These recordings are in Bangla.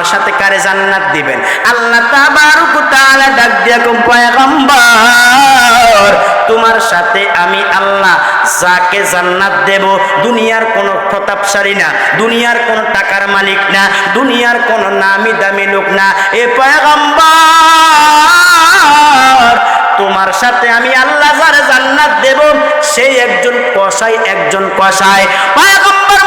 তোমার সাথে কারে জান্নাত দিবেন? আল্লাহ তাবারক তাআলা ডাক দিয়া কম, পয়গম্বর, তোমার সাথে আমি আল্লাহ যাকে জান্নাত দেব, দুনিয়ার কোনো প্রতাপশালী না, দুনিয়ার কোনো টাকার মালিক না, দুনিয়ার কোনো নামি দামি লোক না। এ পয়গম্বর, তোমার সাথে আমি আল্লাহ যারে জান্নাত দেব সেই একজন কসাই একজন কসাই। পয়গম্বর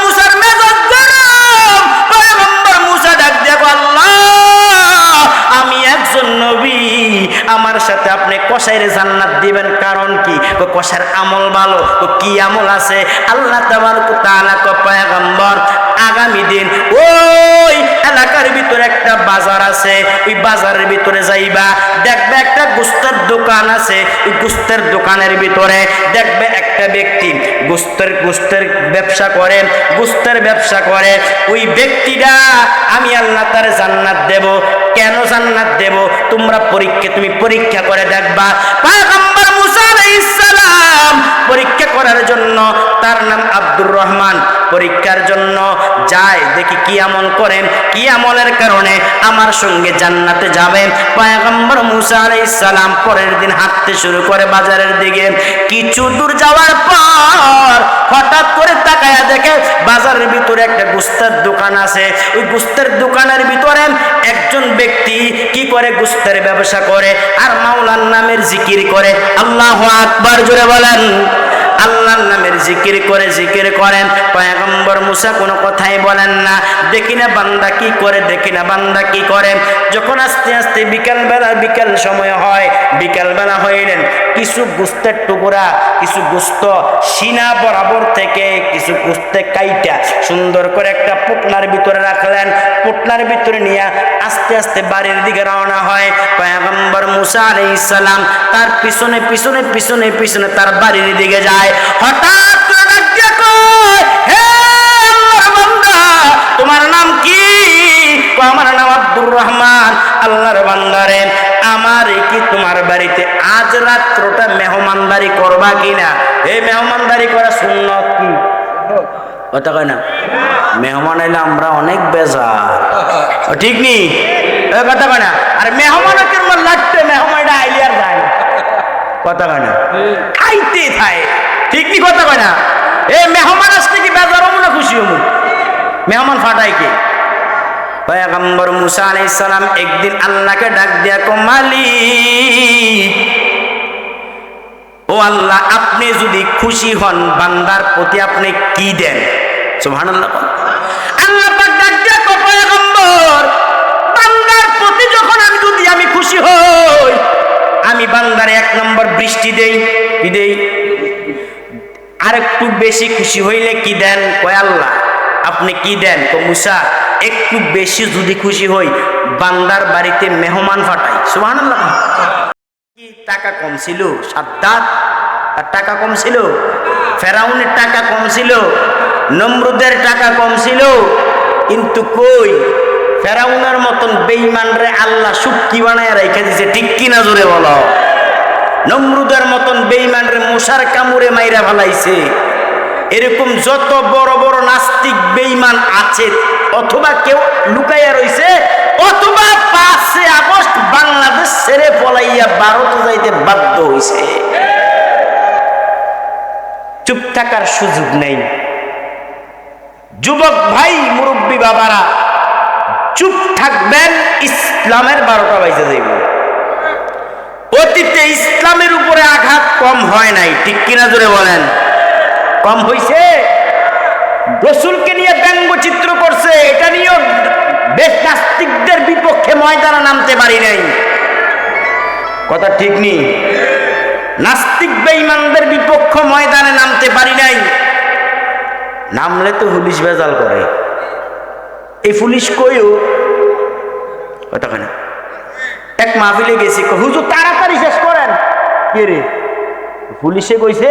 আমার সাথে আপনি কষাইরে জান্নাত দিবেন কারণ কি? ও কষার আমল ভালো ও কি আমল আছে? আল্লাহ তাবারক তাআলা কয় পয়গম্বর আগামী দিন। ওই এলাকার ভিতরে একটা বাজার আছে, ওই বাজারের ভিতরে যাইবা, দেখবে একটা গুস্তের দোকান আছে, ওই গুস্তের দোকানের ভিতরে দেখবে একটা ব্যক্তি গুস্তের গুস্তের ব্যবসা করে, গুস্তের ব্যবসা করে। ওই ব্যক্তিটা, আমি আল্লাহ তার জান্নাত দেব। কেন জান্নাত দেব? তোমরা পরীক্ষা, তুমি পরীক্ষা করে দেখবা। পয়গম্বর মুসা সালাম পরীক্ষা করার জন্য, তার নাম আব্দুর রহমান। পরীক্ষার জন্য যায়, দেখি কি আমল করেন, কি আমলের কারণে আমার সঙ্গে জান্নাতে যাবেন পয়গম্বর মুসা আলাইহিস সালাম পরের দিন হাঁটতে শুরু করে বাজারের দিকে। কিছু দূর যাওয়ার দেখে বাজারের ভিতরে একটা গুস্তার দোকান আছে। ওই গুস্তার দোকানের ভিতরে একজন ব্যক্তি কি করে গুস্তার ব্যবসা করে? আর মাওলার নামের জিকির করে। আল্লাহ আকবার, জোরে বলেন। আল্লাহর নামের জিকির করে জিকির করেন। পয়গম্বর মুসা কোনো কথাই বলেন না। দেখি না বান্দা কি করে, দেখি না বান্দা কি করে। যখন আস্তে আস্তে বিকাল বেলা বিকাল সময় হয় বিকাল বেলা হইলেন, কিছু গুস্তের টুকরা, কিছু গুস্ত সিনা বরাবর থেকে, কিছু গুস্তে কাইটা সুন্দর করে একটা পুটনার ভিতরে রাখলেন। পুটলার ভিতরে নিয়ে আস্তে আস্তে বাড়ির দিকে রওনা হয়। পয়গম্বর মুসা আলাইহিস সালাম তার পিছনে পিছনে পিছনে পিছনে তার বাড়ির দিকে যায়। হঠাৎ "হে তোমার নাম কি? আমার নাম আব্দুর রহমান, আল্লাহর বান্দারে আমার কি তোমার বাড়িতে আজ রাত্রটা মেহমানদারি করবা কিনা? এই মেহমানদারি করা সুন্নত কি? কথা মেহমান এলে আমরা অনেক বেজার। ঠিক নি? কথা কয় না। আর মেহমান কেমন লাগতে মেহমানটা আইলি আর যায় ঠিক নি কথা কয় না? এ মেহমান আসতে কি? বেজার হব না খুশি হব? মেহমান ফাটাই কে? পয়গম্বর মুসা আলাইহিস সালাম একদিন আল্লাহকে ডাক দিয়া কো মালিক, ও আল্লাহ, আপনি যদি খুশি হন, বান্দার প্রতি আপনি কি দেন? সুবহানাল্লাহ। আল্লাহ পাক ডাক দিয়া কো পয়গম্বর, বান্দার প্রতি যখন আমি যদি আমি খুশি হই, আমি বান্দার এক নম্বর বৃষ্টি দেই, কি দেই? আর একটু বেশি খুশি হইলে কি দেন? কয় আল্লাহ, আপনি কি দেন? তো মুসা, একটু বেশি যদি খুশি হই, বান্দার বাড়িতে মেহমান ফাটাই। সুবহানাল্লাহ। কি টাকা কম ছিল? সাদ্দাত? টাকা কম ছিল? ফেরাউনের টাকা কম ছিল? নমরুদের টাকা কম ছিল? কিন্তু কই? ফেরাউনের মতন বেইমান রে আল্লাহ সুক্কি বানায় রেখে দিছে। ঠিক কিনা জোরে বলো? নমরুদের মতন বেইমান রে মশার কামুরে মাইরা ফেলাইছে। এরকম যত বড় বড় নাস্তিক বেইমান আছে, অথবা কেউ লুকাইয়া রইছে, অথবা পাঁচে আগস্ট বাংলাদেশ ছেড়ে পলাইয়া ভারতে যাইতে বাধ্য হইছে। চুপ থাকার সুযোগ নেই। যুবক ভাই, মুরব্বী বাবারা, চুপ থাকবেন, ইসলামের বারোটা বাইজে যাইব। অতীতে ইসলামের উপরে আঘাত কম হয় নাই। ঠিক কিনা জোরে বলেন? কম হইছে? রসুলকে নিয়ে ব্যঙ্গচিত্র করছে, এটা নিয়েও বেশ নাস্তিকদের বিপক্ষে ময়দানে নামতে পারি নাই। কথা ঠিক নেই? নাস্তিক বেঈমানদের বিপক্ষ ময়দানে নামতে পারি নাই। নামলে তো পুলিশ ভেজাল করে। এই পুলিশ কইও? কথা কেনা এক মাহফিলে গেছি হুজুর, তাড়াতাড়ি শেষ করেন। কে পুলিশে কইছে,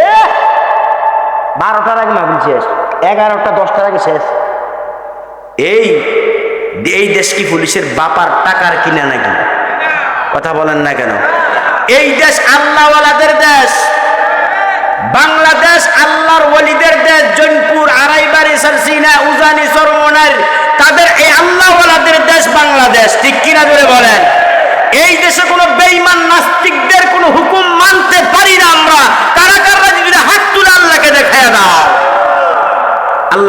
বারোটার আগে মাহফিল শেষ, এগারোটা, দশটার আগে শেষ। এই এই দেশ কি পুলিশের বাপার টাকার কিনা নাকি? কথা বলেন না কেন। এই দেশ আল্লাহওয়ালাদের দেশ, বাংলাদেশ আল্লাহর ওলিদের দেশ, জৈনপুর, আড়াইবাড়ি সারসিনা উজানি সরমনার তাদের এই আল্লাহওয়ালাদের দেশ বাংলাদেশ ঠিক কিনা ধরে বলেন এই দেশে কোনো বেঈমান নাস্তিকদের কোনো হুকুম মানতে পারি না আমরা কারা কারা যদি হাত তুলে আল্লাহকে দেখায় দাও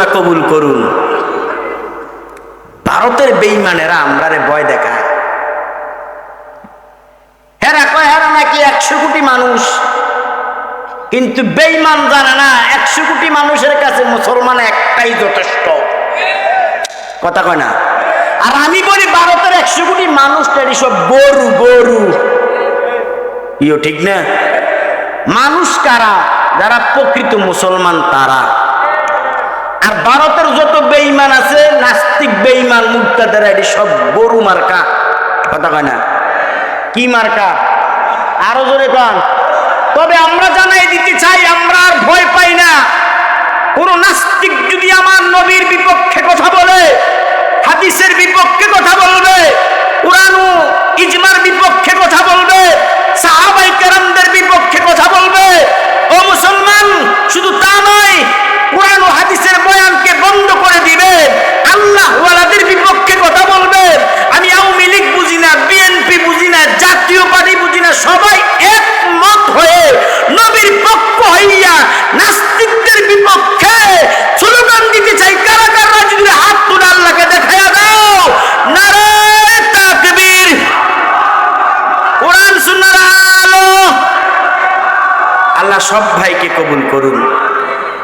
আল্লাহ কবুল করুন। ভারতের বেঈমানেরা আমরারে ভয় দেখায়। হেরা কয়, হেরা নাকি একশো কোটি মানুষ। কিন্তু বেঈমান জানে না, একশো কোটি মানুষের কাছে মুসলমান একটাই যথেষ্ট। কথা কয় না? আর আমি বলি, ভারতের একশো কোটি মানুষটা সব গরু গরু ইও ঠিক না? মানুষ কারা? যারা প্রকৃত মুসলমান তারা। আর ভারতের যত বেঈমান আছে, নাস্তিক বেইমান মুক্তাদের এটি সব গরু মার্কা। কথা কয় না? কি মার্কা? আরও জোরে কন। তবে আমরা জানাই দিতে চাই, আমরা আর ভয় পাই না। কোন নাস্তিক যদি আমার নবীর বিপক্ষে কথা বলে, হাদিসের বিপক্ষে কথা বলবে, কোরআন ইজমার বিপক্ষে কথা বলবে, সাহাবাই কেরামদের বিপক্ষে কথা বলবে ও মুসলমান শুধু তা নয় কোরআন ও হাদিসের বয়ানকে বন্ধ করে দিবে আল্লাহ ওয়ালাদের বিপক্ষে কথা বলবে আমি আওয়ামী লীগ বুঝি না বিএনপি বুঝি না জাতীয় পার্টি বুঝি না, সবাই একমত হয়ে নবীর পক্ষ হইয়া নাস্তিকদের বিপক্ষে স্লোগান দিতে চাই। কারা কারা যদি হাত তুলে আল্লাহকে দেখাইয়া দাও। নারে তাকবীর। কোরআন সুন্নাহর আলো। আল্লাহ সব ভাইকে কবুল করুন।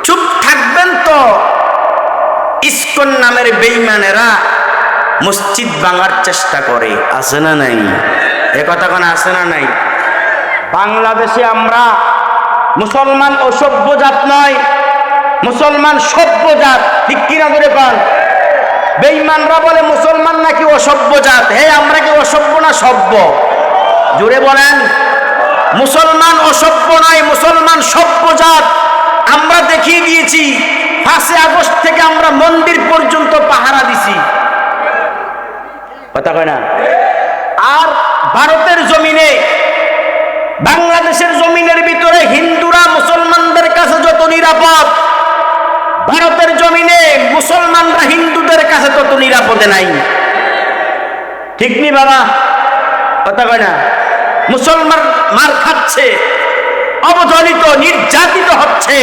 চুপ থাকবেন তো। ইসকন নামের বেইমানেরা মসজিদ ভাঙার চেষ্টা করে। আছে না নাই? কথা কোন আছে না নাই? বাংলাদেশে আমরা মুসলমান অসভ্য জাত নয়। মুসলমান সভ্য জাত ঠিক কিনা করে পান বেইমানরা বলে মুসলমান নাকি অসভ্য জাত হে, আমরা কি অসভ্য না সভ্য? জুড়ে বলেন, মুসলমান অসভ্য নয়, মুসলমান সভ্য জাত আমরা দেখিয়ে দিয়েছি, পাঁচই আগস্ট থেকে আমরা মন্দির পর্যন্ত পাহারা দিছি। কথা কয় না? আর ভারতের জমিনে, বাংলাদেশের জমিনের ভিতরে হিন্দুরা মুসলমানদের কাছে যত নিরাপদ, ভারতের জমিনে মুসলমানরা হিন্দুদের কাছে তত নিরাপদে নাই। ঠিক নি বাবা? কথা কয় না। মুসলমান মার খাচ্ছে অবদলিত নির্যাতিত হচ্ছে।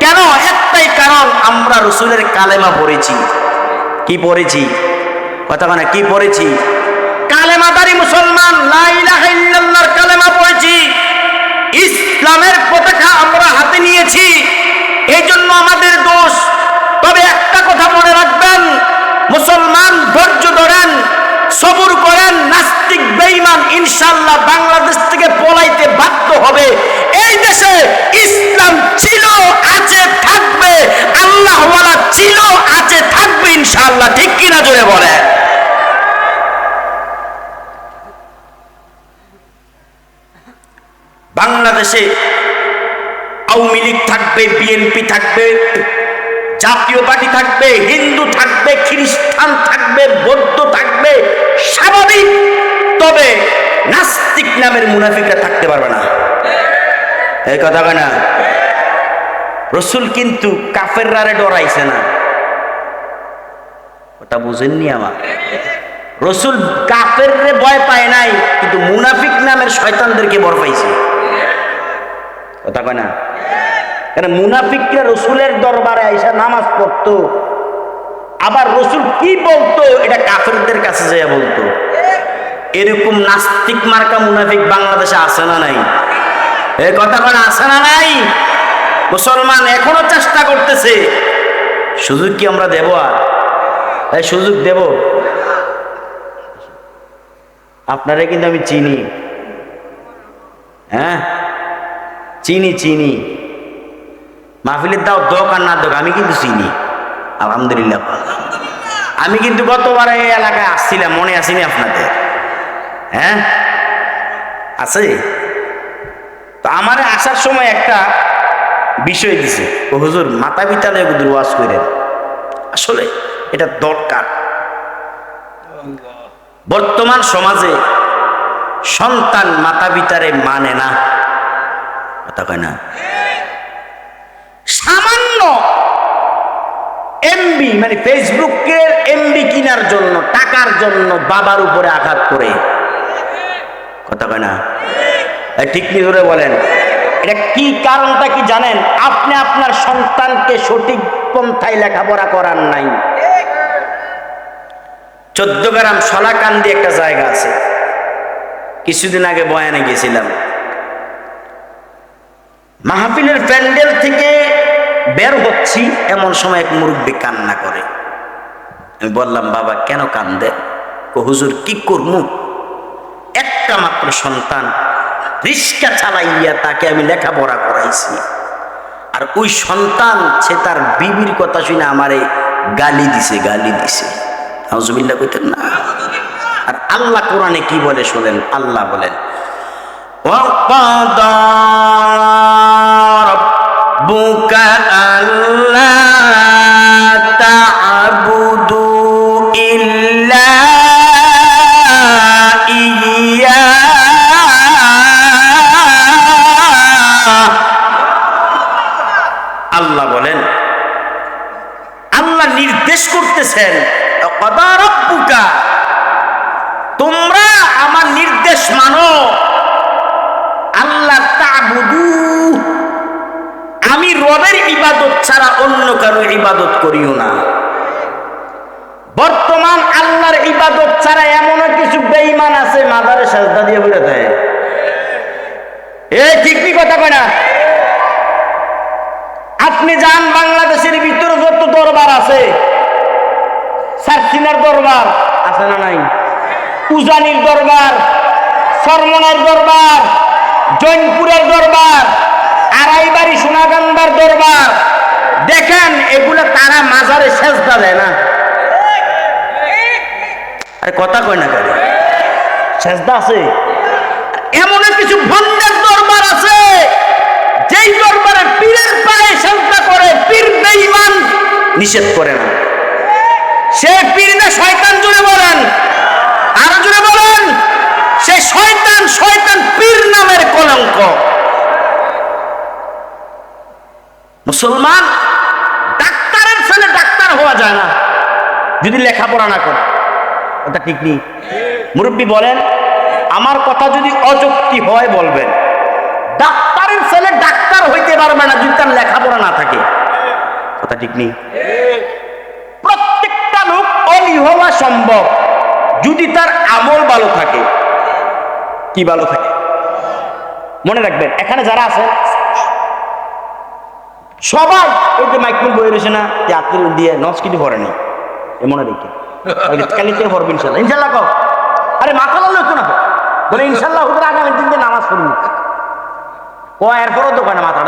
কেন? একটাই কারণ, আমরা রসুলের কালেমা পড়েছি। কি পড়েছি? কথা কয় না, কি পড়েছি? কালেমাদারি মুসলমান কালেমা পড়েছি। ইসলামের পতাকা আমরা হাতে নিয়েছি। এই জন্য আমাদের দোষ। তবে একটা কথা মনে রাখবেন, মুসলমান ধৈর্য ধরেন, সবুর করেন, নাস্তিক, বেঈমান ইনশাল্লাহ বাংলাদেশ থেকে পলাইতে বাধ্য হবে। এই দেশে ইসলাম ছিল, আছে, থাকবে, আল্লাহওয়ালা ছিল, আছে, থাকবে ইনশাল্লাহ ঠিক কিনা জোরে বলে বাংলাদেশে আওয়ামী লীগ থাকবে বিএনপি থাকবে, জাতীয় পার্টি থাকবে, হিন্দু থাকবে, খ্রিস্টান থাকবে, বৌদ্ধ থাকবে, স্বাভাবিক। তবে নাস্তিক নামের মুনাফিকরা থাকতে পারবে না। এই কথা না? রসুল কিন্তু কাফের রারে ডরাইছে না। ওটা বুঝেননি আমার। রসুল কাফের ভয় পায় নাই, কিন্তু মুনাফিক নামের শয়তানদেরকে বর পাইছে। কথা কয় না? কেন মুনাফিকরা রসুলের দরবারে আইসা নামাজ পড়তো, আবার রসুল কি বলতো, এটা কাফেরদের কাছে যেয়ে বলতো। এরকম নাস্তিক মার্কা মুনাফিক বাংলাদেশে আছে না নাই? এ কথা কোন আছে না নাই? মুসলমান এখনও চেষ্টা করতেছে। সুযোগ কি আমরা দেব আর? এই সুযোগ দেব। আপনারে কিন্তু আমি চিনি। হ্যাঁ? চিনি চিনি। মাহফিলের দাও দোক আর না দোক আমি কিন্তু চিনি। আলহামদুলিল্লাহ। আমি কিন্তু গতবার এই এলাকায় আসছিলাম মনে আসিনি আপনাদের? হ্যাঁ? আছে? তো আমার আসার সময় একটা বিষয় দিছে। ও হুজুর মাতা পিতালে ওয়াজ করেন আসলে এটা দরকার। বর্তমান সমাজে সন্তান মাতা পিতারে মানে না। কথা কয় না। সামান্য এমবি মানে ফেসবুকের এমবি কেনার জন্য টাকার জন্য বাবার উপরে আঘাত করে। কথা কয় না। ঠিক নি ধরে বলেন? এটা কি কারণটা কি জানেন? আপনি আপনার সন্তানকে সঠিক পন্থায় লেখাপড়া করার নাই। চোদ্দ গ্রাম সলাকান্দি একটা জায়গা আছে। কিছুদিন আগে বয়ানে গেছিলাম। মাহফিলের প্যান্ডেল থেকে বের হচ্ছি, এমন সময় এক মুরব্বী কান্না করে। আমি বললাম, বাবা, কেন কান্দে? হুজুর, কি করমু? একটা মাত্র সন্তান রিস্কা চালাইয়া তাকে আমি লেখাপড়া করাইছি। আর ওই সন্তান, সে তার বিবির কথা শুনে আমারে গালি দিছে গালি দিছে। হাউজুবিল্লা কইতেন না। আর আল্লাহ কোরআনে কি বলে শোনেন? আল্লাহ বলেন রব্বুকা আল্লাহ ইবাদত ছাড়া এমনও কিছু বেঈমান আছে, মাদারে সাজদা দিয়ে বলে দেয়। এ ঠিক কি কথা কয় না? আপনি যান, বাংলাদেশের ভিতরে যত দরবার আছে, সার্সিনার দরবার আছে না নাই? উজানির দরবার, সরমনের দরবার, জৈনপুরের দরবার, আড়াইবাড়ি সোনাগান্দার দরবার। দেখেন, এগুলো তারা মাজারে সেজদা দেয় না। আরে কথা কয় না কেন? সেজদা আছে। এমন কিছু ভণ্ডের দরবার আছে যেই দরবারে পীরের পায়ে সেজদা করে পীর বেঈমান নিষেধ করে না। সে পীর না শয়তান জুড়ে বলেন। আরও জুড়ে বলেন সে শয়তান শয়তান পীর নামের কলঙ্ক। মুসলমান ডাক্তারের ছেলে ডাক্তার হওয়া যায় না যদি লেখাপড়া না করে। ওটা ঠিক নেই। মুরব্বী বলেন, আমার কথা যদি অযুক্তি হয়, বলবেন। ডাক্তারের ছেলে ডাক্তার হইতে পারবে না যদি তার লেখাপড়া না থাকে। কথা ঠিক নেই। প্রত্যেকটা লোক অলি হওয়া সম্ভব যদি তার আমল ভালো থাকে। কি ভালো থাকে? মনে রাখবেন, এখানে যারা আছে, সবাই ওই যে মাইকুল বই রয়েছে না, যে দিয়ে নস কিছু পড়েনি, এ মনে রেখে। ইনশাল্লাহ মাথা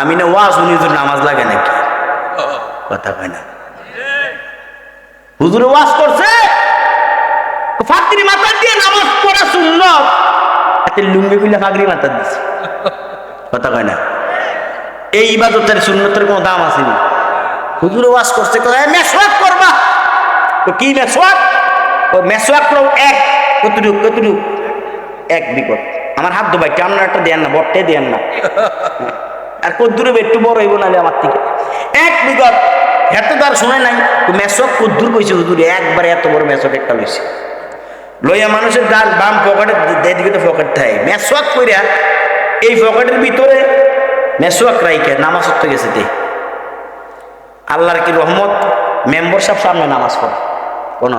আমি না ওয়াজ উনি তো নামাজ লাগে নাকি? কথা কয় না। হুজুরে ওয়াজ করছে। ফাকরি মাথা দিয়ে নামাজ পড়া এতে লুঙ্গি গুলা ফাকরি মাথা দিছে। কথা কয় না? এই ইবাদতের সুন্নতের কোনো দাম আসেনি হুজুরে ওয়াজ করছে কয়, "এই মেসওয়াক করবা? তো কি মেসওয়াক? ও মেসওয়াক করো এক কতটুক কতটুক? এক বিকট আমার হাত ধোবাই কেমন একটা দেন না বটে দেন না। আর কদ্দুরে একটু বড় হইব নাহলে আমার থেকে। এক বিগত এত তার শুনে নাই। মেসক কদ্দুর কইছে হুজুরে একবারে এত বড় মেসক একটা লইছে। লইয়া মানুষের ডান বাম পকেটে দেদিকে তো পকেট থাকে। মেসওয়াক কইরা এই পকেটের ভিতরে মেসওয়াক রাইকে নামাজ পড়তে গেছে তে আল্লাহর কি রহমত? মেম্বার সব সামনে নামাজ পড়ে। কোন?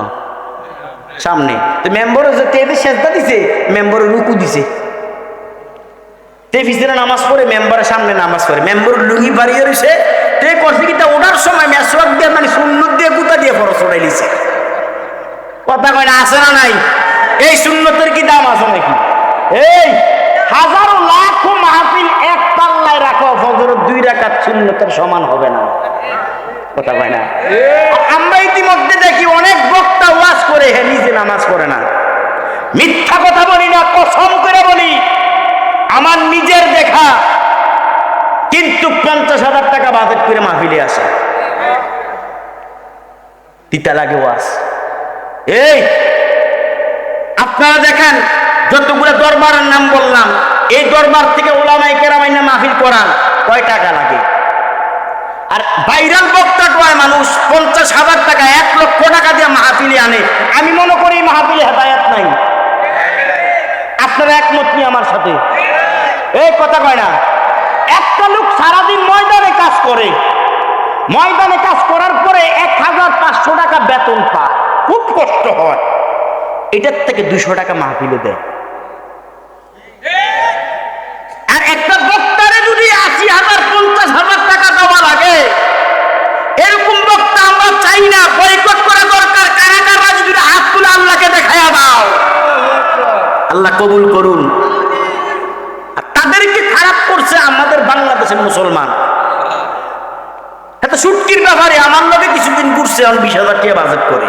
সামনে। তো মেম্বার তেদের সেজদা দিছে মেম্বার রুকু দিছে। তে ফিসিরা নামাজ পড়ে, মেম্বারের সামনে নামাজ পড়ে। মেম্বার লুঙ্গি বাড়িয়ে রয়েছে তে করছে কি ওঠার সময় মেসওয়াক দিয়ে মানে সুন্নত দিয়ে গুতা দিয়ে ফরস ওঠাই লিছে। কথা কয়, না, আছে না নাই? এই সুন্নতের কি দাম আছে নাকি? এই! হাজারো লাখো মাহফিল এক পাল্লায় রাখো ফজরের দুই রাকাত সুন্নতের সমান হবে না। কথা কয় না? আমরা ইতিমধ্যে দেখি অনেক বক্তা ওয়াজ করে, হে নিজে নামাজ পড়ে না। মিথ্যা কথা বলি না, কসম করে বলি, আমার নিজের দেখা, কিন্তু পঞ্চাশ হাজার টাকা বাজেট করে মাহফিলে আসে। তিতা লাগে ওয়াজ। এই, আপনারা দেখেন যতগুলো দরবারের নাম বললাম, এই দরবার থেকে ওলামাই কেরামাইনা মাহফিল করান কয় টাকা লাগে? আর ভাইরাল বক্তা কয় মানুষ, পঞ্চাশ হাজার টাকা, এক লক্ষ টাকা দিয়ে মাহফিলে আনে। আমি মনে করি মাহফিলে হেদায়াত নাই। আপনারা একমত নিয়ে আমার সাথে? এই কথা কয় না। একটা লোক সারাদিন ময়দানে কাজ করে। ময়দানে কাজ করার পরে এক হাজার পাঁচশো টাকা বেতন পায়। খুব কষ্ট হয়। এটার থেকে দুশো টাকা মাহফিলে দেয়। আর একটা বক্তারে যদি আশি হাজার, পঞ্চাশ হাজার টাকা দেওয়া লাগে, এরকম বক্তা আমরা চাই না, বয়কট করা দরকার। কারাগাররা যদি হাত তুলে আল্লাহকে দেখাইয়া দাও। আল্লাহ কবুল করুন। আর তাদেরকে খারাপ করছে আমাদের বাংলাদেশের মুসলমান। এত সুটকির ব্যাপারে আমার লোকে কিছুদিন ঘুরছে, আমি বিশ হাজার বাজেট করে।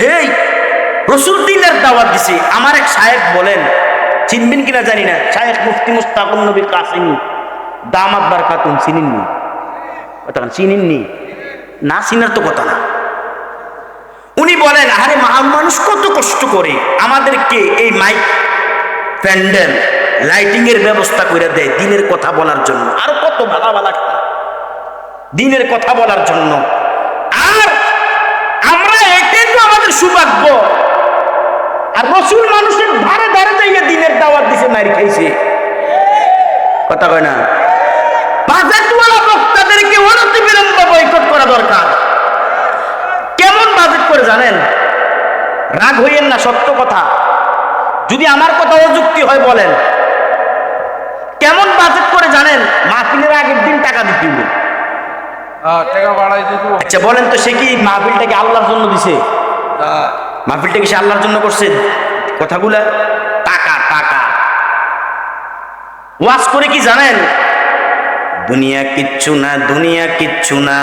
হেই রসুল দিনের দাওয়াত দিছে। আমার এক সাহেব বলেন চিনবেন কিনা জানি না। শায়েখ মুফতি মুস্তাকুন নবী কাসিমি। দামাত বার খাতুন চিনিননি? কথা না, চিনেননি? না চিনার তো কথা না। উনি বলেন আরে মা- মানুষ কত কষ্ট করে আমাদেরকে এই মাইক প্যান্ডেল লাইটিং এর ব্যবস্থা করে দেয় দিনের কথা বলার জন্য। আর কত ভালো ভালো দিনের কথা বলার জন্য। আর আমরা এটাই তো আমাদের সৌভাগ্য। আর রসুল মানুষের ধারে ধারে যাইয়া দিনের দাওয়াত দিছে মারি খাইছে। কথা কয় না? বাজেটওয়ালা বক্তাদেরকে অনতি বিলম্ব বয়কট করা দরকার। কেমন বাজেট করে জানেন? রাগ হইয়েন না সত্য কথা। যদি আমার কথা অযুক্তি হয় বলেন। কেমন বাজেট করে জানেন? মাহফিলের আগের দিন টাকা দিতে হবে হ্যাঁ, আচ্ছা বলেন তো সে কি মাহফিলটাকে আল্লাহর জন্য দিছে? মাহফিলটা কি সে আল্লাহর জন্য করছে। কথাগুলা টাকা টাকা। ওয়াজ করে কি জানেন? দুনিয়া কিচ্ছু না, দুনিয়া কিচ্ছু না।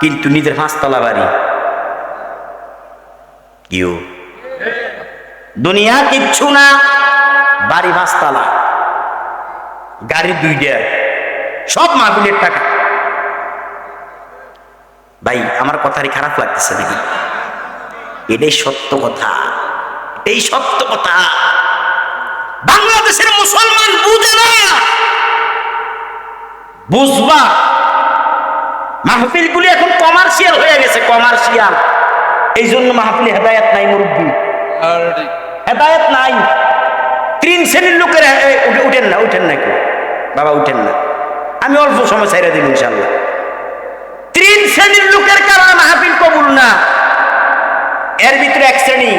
কিন্তু নিজের পাঁচতলা বাড়ি। কিও? দুনিয়া কিচ্ছু না, বাড়ি পাঁচতলা। গাড়ি দুইটা, সব মাহফিলের টাকা। ভাই, আমার কথারই খারাপ লাগতেছে নাকি এটাই সত্য কথা। এই সত্য কথা বাংলাদেশের মুসলমান বুঝে না। বুঝবা। মাহফিল মাহফিলগুলি এখন কমার্শিয়াল হয়ে গেছে কমার্শিয়াল এই জন্য মাহফিলে হেদায়ত নাই মুরব্বী। হেদায়ত নাই। তিন শ্রেণির লোকের উঠেন না উঠেন না কেউ। বাবা উঠেন না। আমি অল্প সময় ছাইরা দিব ইনশাল্লাহ তিন শ্রেণির লোকের কারণে মাহফিল কবুল না। এর ভিতরে এক শ্রেণি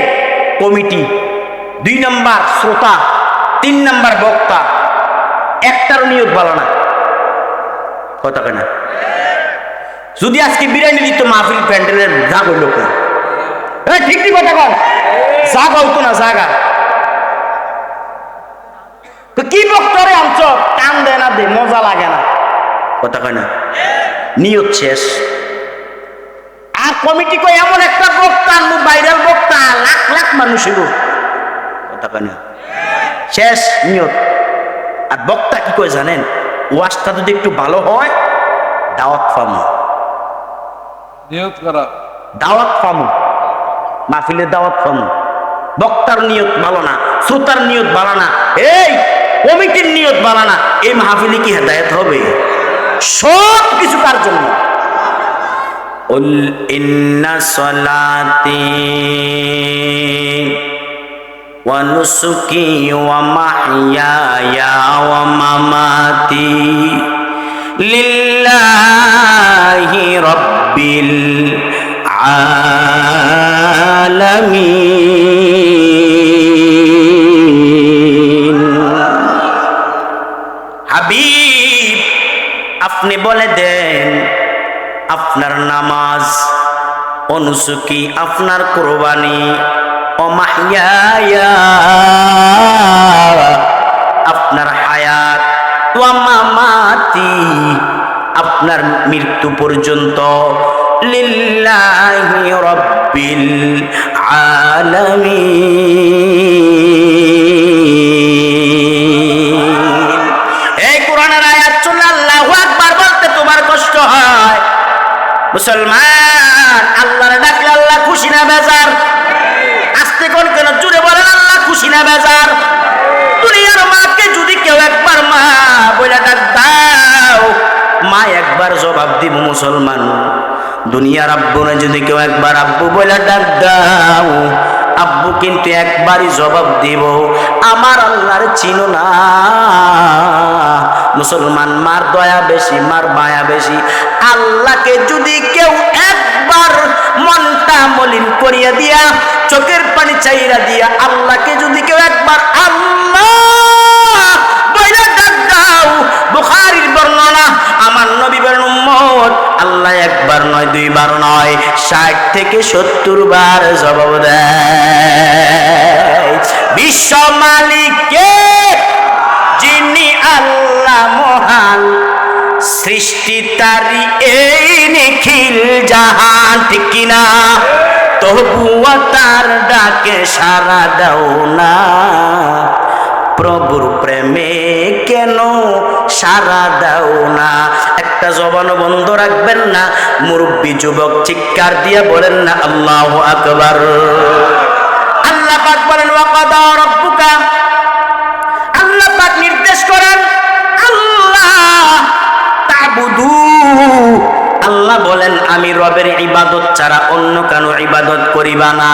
কমিটি। দুই নাম্বার শ্রোতা তিন নাম্বার বক্তা। একটারও নিয়োগ ভালো না। কথা কেনা যদি আজকে বিরিয়ানি দিত মাহফিল প্যান্ডেলের জাগ হইল এই, ঠিক ঠিক কথা কর জাগা হইতো না জাগা। তো কি বক্তরে আনছ? কান দেয় না দে মজা লাগে না। কথা না। নিয়ত শেষ। আর কমিটি কই এমন একটা বক্তা আনব ভাইরাল বক্তা লাখ লাখ মানুষের কথা শেষ নিয়ত। আর বক্তা কি কয় জানেন? ওয়াজটা যদি একটু ভালো হয় দাওয়াত পামু। নিয়ত করা। দাওয়াত পামু। মাহফিলের দাওয়াত পামু। বক্তার নিয়ত ভালো না শ্রোতার নিয়ত ভালো না এই কমিটির নিয়ত ভালো না এই মাহফিলে কি হেদায়ত হবে? সব কিছু কার জন্য? قل إن صلاتي ونسكي ومحياي ومماتي لله رب العالمين হাবিব আপনি বলে দেন আপনার নামাজ অনুসুকি আপনার কোরবানি আপনার হায়াত আপনার মৃত্যু পর্যন্ত লিল্লাহি রব্বিল আলামিন। মুসলমান, আল্লাহর ডাকলে আল্লাহ খুশি না বেজার? আস্তে কোন কেন? জুড়ে বলে আল্লাহ খুশি না বেজার? দুনিয়ার মাকে যদি কেউ একবার মা বলে ডাক দাও, মা একবার জবাব দিব মুসলমান। দুনিয়ার আব্বুনে যদি কেউ একবার আব্বু বলে ডাক দাও, আব্বু কিন্তু একবারই জবাব দিব, আমার আল্লাহর চিনো না মুসলমান, মার দয়া বেশি, মার মায়া বেশি। আল্লাহকে যদি কেউ একবার মনটা মলিন করিয়া দিয়া, চোখের পানি চাইরা দিয়া, আল্লাহকে যদি কেউ একবার আল্লাহ বইলা ডাক দাও, বুখারীর বর্ণনা, আমার নবী আল্লাহ একবার নয়, দুইবার নয়, ষাট থেকে সত্তর বার জবাব দেয়। বিশ্ব মালিককে যিনি আল্লাহ মহান, সৃষ্টি তারি এই নিখিল জাহান। ঠিক কিনা? তবুয়া তার ডাকে সারা দাও না। প্রভুর প্রেমে কেন সারা দাও না? একটা জবান বন্ধ রাখবেন না। মুরব্বী যুবক চিৎকার দিয়ে বলেন না, আল্লাহ আকবার। আল্লাহ পাক বলেন ওয়াকাদা রাব্বুকা আল্লাহ বলেন, আমি রবের ইবাদত ছাড়া অন্য কারও ইবাদত করিবা না।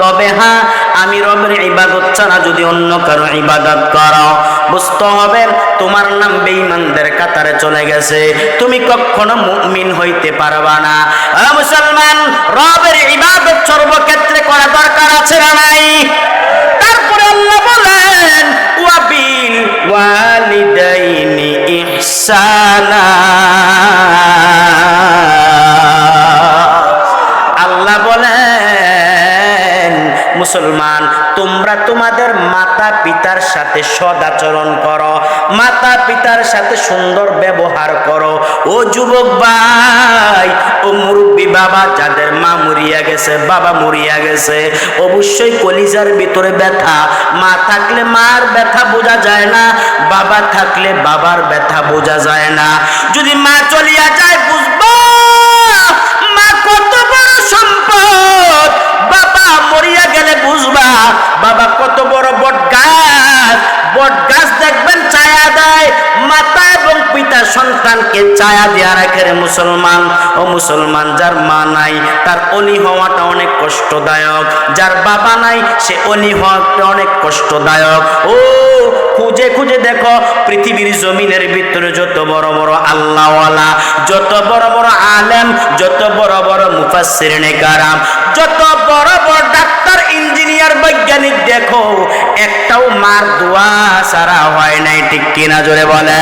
তবে হ্যাঁ আমি রবের ইবাদত ছাড়া যদি অন্য কারও ইবাদত করো। বুঝতে হবে, তোমার নাম বেঈমানদের কাতারে চলে গেছে। তুমি কখনো মুমিন হইতে পারবা না। মুসলমান, রবের ইবাদত সর্বক্ষেত্রে করা দরকার আছে না নাই? তারপরে আল্লাহ বলেন, ওয়াবিল ওয়ালিদাইনি ইহসানা। মুসলমান, তোমরা তোমাদের মাতা পিতার সাথে সদাচরণ করো, মাতা পিতার সাথে সুন্দর ব্যবহার করো। ও যুবক ভাই, ও মুরব্বী বাবা, যাদের মা মরিয়া গেছে, বাবা মরিয়া গেছে, অবশ্যই কলিজার ভিতরে ব্যথা। মা থাকলে মার ব্যথা বোঝা যায় না, বাবা থাকলে বাবার ব্যথা বোঝা যায় না। যদি মা চলিয়া যায় মুসলমান, ও মুসলমান যার মা নাই, তার অলি হওয়াটা অনেক কষ্টদায়ক। যার বাবা নাই, সে অলি হওয়াটা অনেক কষ্টদায়ক। ও, খুঁজে খুঁজে দেখো, পৃথিবীর জমিনের ভিতরে যত বড় বড় আল্লাহওয়ালা, যত বড় বড় আলেম, যত বড় বড় মুফাসসির কারাম যত বড় বড় ডাক্তার, ইঞ্জিনিয়ার, বৈজ্ঞানিক, দেখো, একটাও মার দোয়া সারা হয় নাই, ঠিক কিনা জোরে বলে?